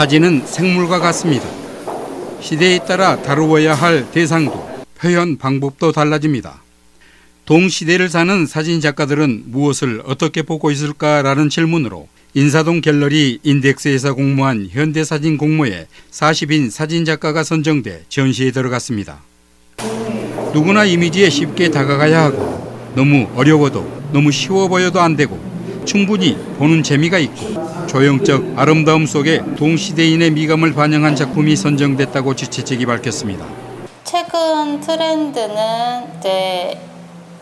사진은 생물과 같습니다. 시대에 따라 다루어야 할 대상도 표현 방법도 달라집니다. 동시대를 사는 사진 작가들은 무엇을 어떻게 보고 있을까라는 질문으로 인사동 갤러리 인덱스에서 공모한 현대사진 공모에 40인 사진 작가가 선정돼 전시에 들어갔습니다. 누구나 이미지에 쉽게 다가가야 하고 너무 어려워도 너무 쉬워 보여도 안 되고 충분히 보는 재미가 있고 조형적 아름다움 속에 동시대인의 미감을 반영한 작품이 선정됐다고 측이 밝혔습니다. 최근 트렌드는 이제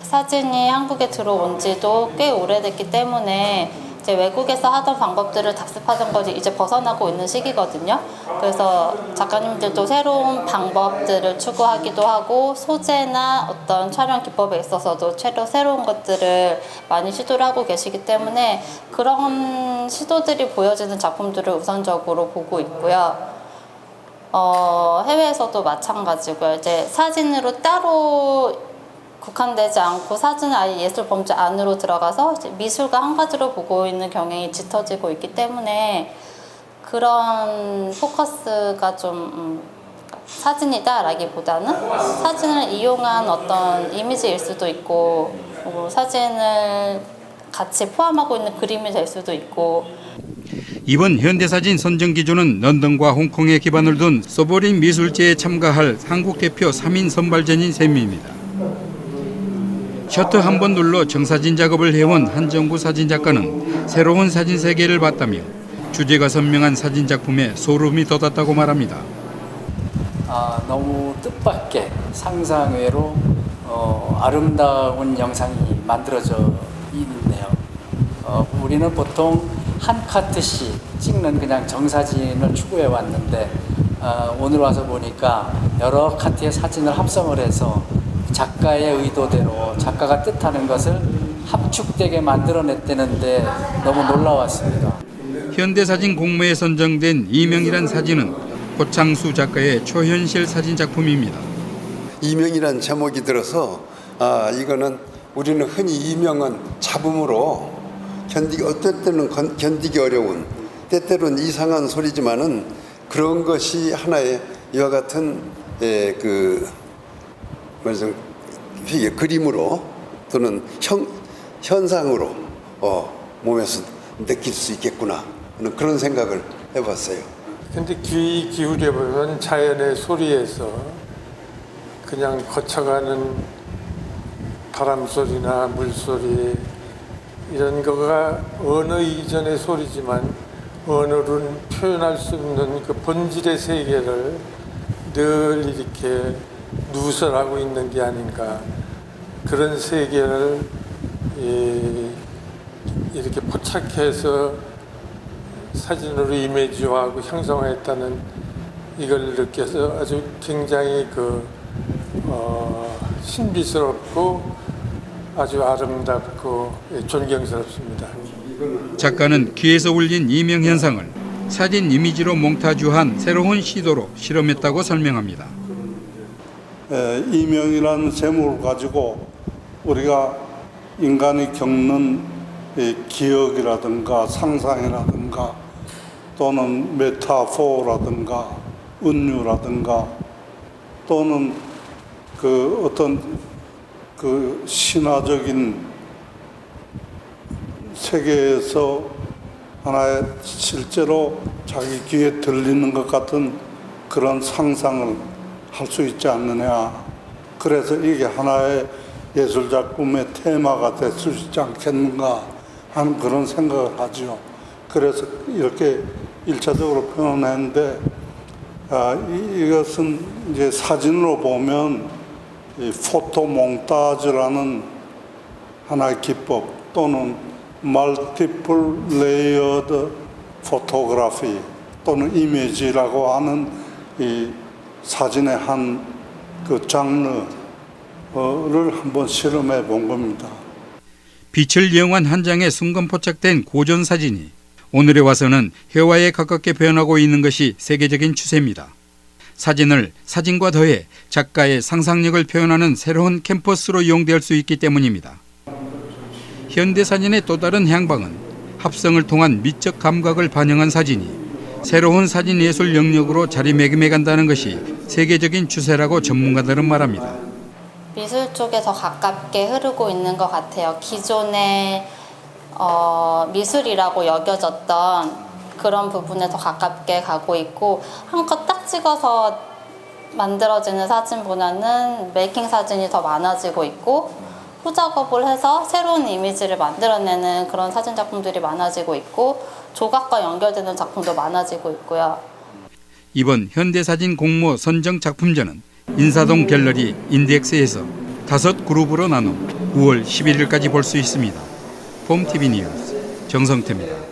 사진이 한국에 들어온 지도 꽤 오래됐기 때문에 이제 외국에서 하던 방법들을 답습하던 것이 이제 벗어나고 있는 시기거든요. 그래서 작가님들도 새로운 방법들을 추구하기도 하고 소재나 어떤 촬영 기법에 있어서도 새로 새로운 것들을 많이 시도를 하고 계시기 때문에 그런 시도들이 보여지는 작품들을 우선적으로 보고 있고요. 어, 해외에서도 마찬가지고요. 이제 사진으로 따로 국한되지 않고 사진을 아예 예술 범주 안으로 들어가서 미술과 한 가지로 보고 있는 경향이 짙어지고 있기 때문에 그런 포커스가 좀 음, 사진이다라기보다는 사진을 이용한 어떤 이미지일 수도 있고 뭐 사진을 같이 포함하고 있는 그림이 될 수도 있고 이번 현대사진 선정 기준은 런던과 홍콩에 기반을 둔 소보린 미술제에 참가할 한국 대표 3인 선발전인 셈입니다. 셔터 한 번 눌러 정사진 작업을 해온 한정구 사진작가는 새로운 사진 세계를 봤다며 주제가 선명한 사진 작품에 소름이 돋았다고 말합니다. 아, 너무 뜻밖의 상상외로 어, 아름다운 영상이 만들어져 있네요. 어, 우리는 보통 한 카트씩 찍는 그냥 정사진을 추구해 왔는데 어, 오늘 와서 보니까 여러 카트의 사진을 합성을 해서 작가의 의도대로 작가가 뜻하는 것을 합축되게 만들어냈다는데 너무 놀라웠습니다. 현대사진 공모에 선정된 이명이란 사진은 고창수 작가의 초현실 사진 작품입니다. 이명이라는 제목이 들어서 아 이거는 우리는 흔히 이명은 잡음으로 견디기 어떨 때는 건- 견디기 어려운 때때로는 이상한 소리지만은 그런 것이 하나의 이와 같은 예, 그 말씀 이게 그림으로 또는 형 현상으로 어, 몸에서 느낄 수 있겠구나 하는 그런 생각을 해봤어요. 근데 귀 기울여 보면 자연의 소리에서 그냥 거쳐가는 바람 소리나 물 소리 이런 거가 언어 이전의 소리지만 언어로는 표현할 수 없는 그 본질의 세계를 늘 이렇게 누설하고 있는 게 아닌가 그런 세계를 이, 이렇게 포착해서 사진으로 이미지화하고 형성했다는 이걸 느껴서 아주 굉장히 그 어, 신비스럽고 아주 아름답고 예, 존경스럽습니다. 작가는 귀에서 울린 이명 현상을 사진 이미지로 몽타주한 새로운 시도로 실험했다고 설명합니다. 에, 이명이라는 제목을 가지고 우리가 인간이 겪는 이 기억이라든가 상상이라든가 또는 메타포라든가 은유라든가 또는 그 어떤 그 신화적인 세계에서 하나의 실제로 자기 귀에 들리는 것 같은 그런 상상을 할 수 있지 않느냐. 그래서 이게 하나의 예술 작품의 테마가 될 수 있지 않겠는가 하는 그런 생각을 하죠. 그래서 이렇게 일차적으로 표현했는데 아, 이, 이것은 이제 사진으로 보면 이 포토 몽타주라는 하나의 기법 또는 멀티플 레이어드 포토그래피 또는 이미지라고 하는 이 사진의 한 그 장르를 한번 실험해 본 겁니다. 빛을 이용한 한 장의 순간 포착된 고전 사진이 오늘에 와서는 회화에 가깝게 표현하고 있는 것이 세계적인 추세입니다. 사진을 사진과 더해 작가의 상상력을 표현하는 새로운 캠퍼스로 이용될 수 있기 때문입니다. 현대 사진의 또 다른 향방은 합성을 통한 미적 감각을 반영한 사진이 새로운 사진 예술 영역으로 자리매김해 간다는 것이 세계적인 추세라고 전문가들은 말합니다. 미술 쪽에 더 가깝게 흐르고 있는 것 같아요. 기존의 어, 미술이라고 여겨졌던 그런 부분에 더 가깝게 가고 있고 한껏 딱 찍어서 만들어지는 사진보다는 메이킹 사진이 더 많아지고 있고 후작업을 해서 새로운 이미지를 만들어내는 그런 사진 작품들이 많아지고 있고 조각과 연결되는 작품도 많아지고 있고요. 이번 현대사진 공모 선정 작품전은 인사동 갤러리 인덱스에서 다섯 그룹으로 나눠 9월 11일까지 볼 수 있습니다. 봄TV 뉴스 정성태입니다.